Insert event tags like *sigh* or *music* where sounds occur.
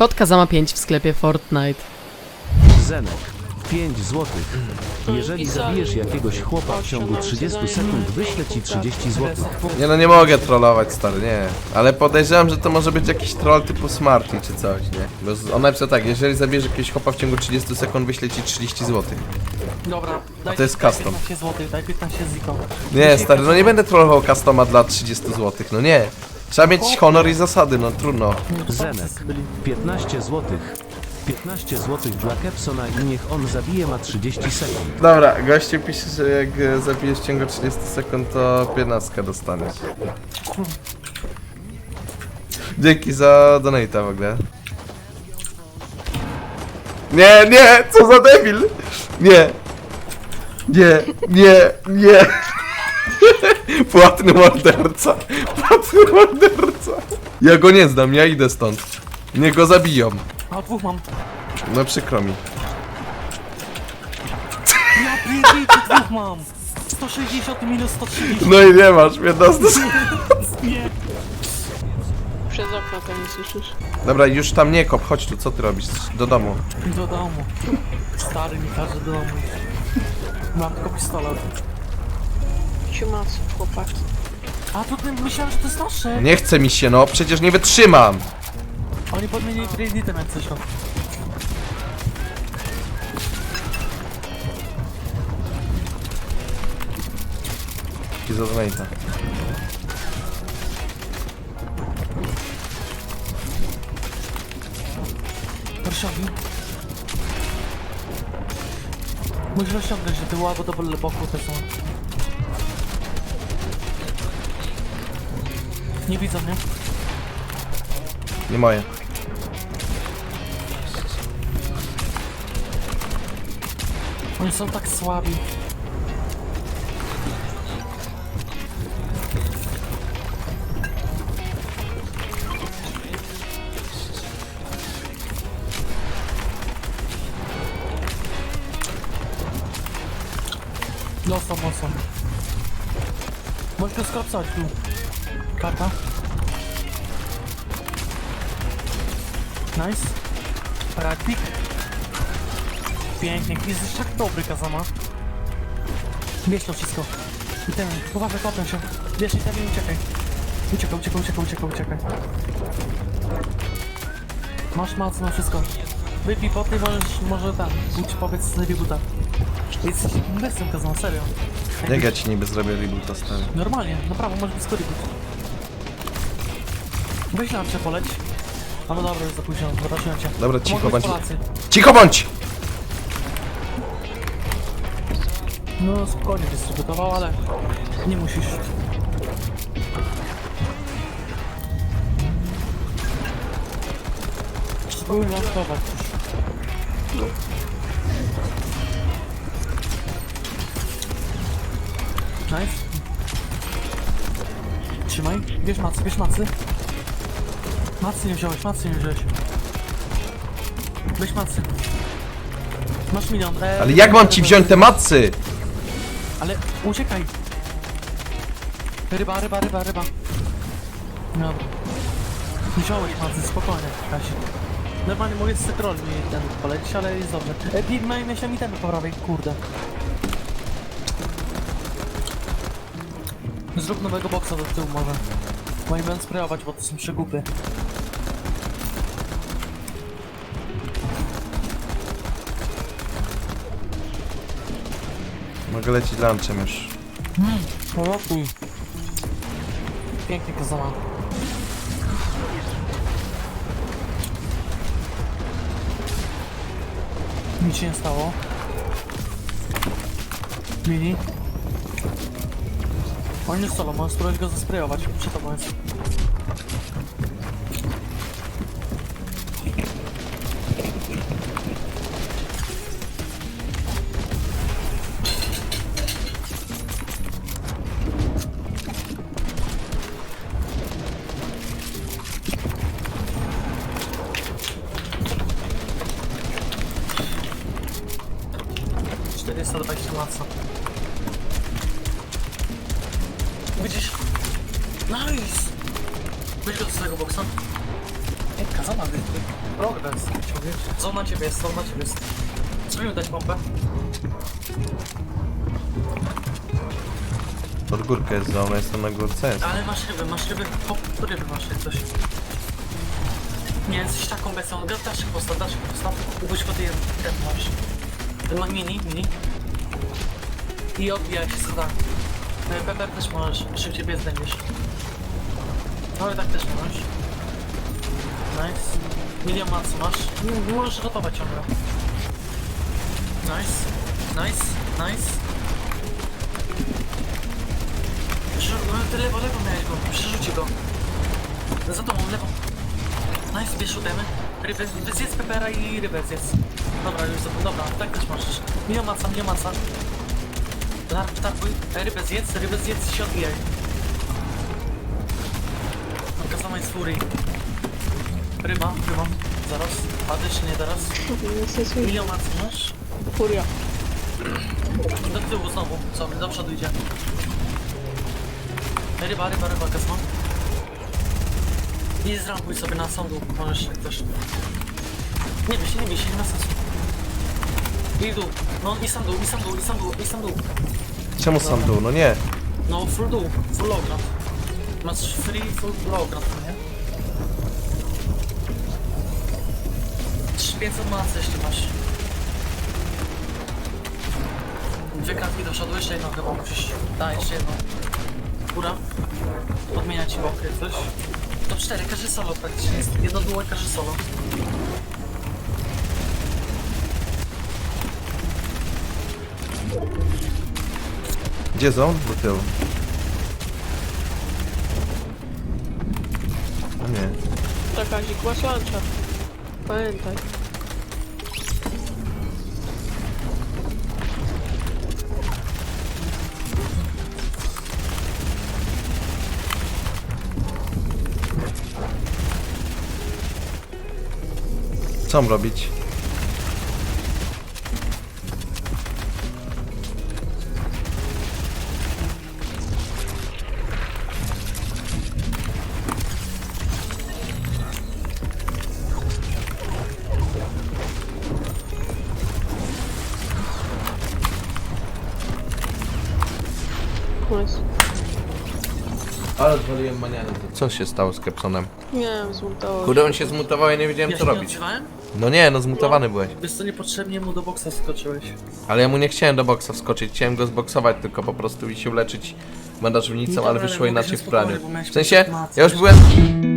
Kod Kazama 5 w sklepie Fortnite. Zenek. 5 złotych. Jeżeli zabijesz jakiegoś chłopa w ciągu 30 sekund, wyślę ci 30 złotych. Nie no, nie mogę trollować, stary, nie. Ale podejrzewam, że to może być jakiś troll typu Smarty czy coś, nie? Bo z- on napisał tak, jeżeli zabierzesz jakiegoś chłopa w ciągu 30 sekund, wyślę ci 30 zł. Dobra, daj, to jest daj custom. 15 zł, daj 15 ziko. Nie, stary, no nie będę trollował customa dla 30 zł, no nie. Trzeba mieć honor i zasady, no trudno. Zenek. 15 złotych. 15 złotych dla Kepsona i niech on zabije ma 30 sekund. Dobra, gościu pisze, że jak e, zabijesz w ciągu 30 sekund, to 15 dostaniesz. Dzięki za donata w ogóle. Nie, nie, co za debil! Nie! Nie, nie, nie! *laughs* Płatny morderca! Płatny morderca! Ja go nie znam, ja idę stąd. Nie go zabiją. A dwóch mam. No przykro mi. Ja pierdolę, dwóch mam. 160 minus 130. No i nie masz, 15 Nie. Przez okno to nie słyszysz. Dobra, już tam nie kop, chodź tu, co ty robisz? Do domu. Do domu. Stary mi każe do domu. Mam tylko pistolet. Ciumacy, chłopaki. A to ty myślałem, że to jest nasze. Nie chce mi się, no, przecież nie wytrzymam. Oni podmienili kredytem jak coś tam. I za donata. Warszawi. Musisz osiągnąć do tyłu albo do boku te są. Nie widzą mnie. Nie moje. Oni są tak słabi. Dostał mocno. Możesz go skrapsać tu. Karta. Nice. Praktik. Pięknie, jesteś tak dobry, Kazama. Bierz to wszystko. I ten, uważaj, potem się. Bierz i ten i uciekaj. Uciekaj, uciekaj, uciekaj, uciekaj, uciekaj. Masz mac na wszystko. Wypij poty, możesz, może tam, pójdź powiedz z rebuta. Jesteś bestem, Kazama, serio. Jak ja ci niby zrobię reboota, stary? Normalnie, naprawdę, może być reboot. Weź na poleć. A no dobra, już za późno, zobaczyłem cię. Dobra, cicho Mogą być bądź. Polacy. Cicho bądź! No spokojnie dystrybutował, ale nie musisz. Spróbuj lansować już. Nice. Trzymaj, bierz macy, bierz macy. Macy nie wziąłeś, macy nie wziąłeś. Weź macy. Masz milion. E, Ale jak mam ci wziąć te macy? ale uciekaj! Ryba, ryba, ryba, ryba. Nie wziąłeś macy, spokojnie, Kasi. Normalnie mogę z cytrol mi ten polecić, ale jest dobrze. E, Big Mine myślę mi ten po prawej, kurde. Zrób nowego boksa do tyłu może. Bo nie będę sprayować, bo to są przegupy. Mogę lecieć lunchem już. Porokuj. Pięknie kazała. Nic się nie stało. Mini. On jest solo, możesz spróbować go zasprayować. Przed tobą jest. Czterysta dwadzieścia maca. Widzisz? Nice! Weź go do swojego boksa. Co ma być? Progres, człowiek. Co na ciebie jest, co na ciebie jest. Spróbujmy dać pompę. Pod górkę jest zona, jestem na górce. Jest. Ale masz ryby, masz ryby, hop, ryby masz jak coś. Nie, jesteś taką bestią, daszek postaw, daszek postaw, ubój go ty ten masz. Ten ma mini, mini. I odbijaj się co tam. Pepper też możesz, szybciej biec będziesz. No ale tak też możesz. Nice. Milion macu masz. M- Możesz rotować ciągle. Nice, nice, nice. Przerzuć, no lewo, lewo miałeś go, przerzuci go. Za tobą, lewo. Nice, bierz utemy. Rybę, zjedz pepera i rybę zjedz. Dobra, już za dobra, tak też możesz. Nie maca, nie maca. Larp, tarpuj, rybę zjedz, rybę zjedz się odbijaj. Taka sama jest fury. Ryba, ryba. Zaraz. Czy nie teraz? Nie. Milion macy masz? Furia. Do tyłu znowu, co? Do przodu idzie. Ryba, ryba, ryba, kasma. I zrampuj sobie na dół, możesz jak też. Nie bij się, nie bij się, nie ma sensu. I dół, no i sam dół, i sam dół, i sam dół, i sam dół. Czemu sam dół? No nie. No full dół, full low ground. Masz free full low ground, nie? 500 macy jeśli masz. Dwie kratki do przodu, jeszcze jedną chyba musisz. Da, jeszcze jedną. Góra. Podmienia ci bokry coś. To cztery, każdy solo praktycznie jest. Jedno duo, każdy solo. Gdzie są? Do tyłu. No nie. To Kazik, masz luncha. Pamiętaj. Co mam robić? Nice. Ale zwaliłem manianem. Co się stało z Kepsonem? Nie wiem, zmontował. Kurde, on się zmutował i nie wiedziałem Ja co się nie robić. odzywałem? No nie, no zmutowany byłeś. Wiesz co, niepotrzebnie mu do boksa skoczyłeś. Ale ja mu nie chciałem do boksa wskoczyć, chciałem go zboksować, tylko po prostu i się uleczyć bandażownicą, No ale wyszło inaczej w miałeś W sensie, ja już byłem...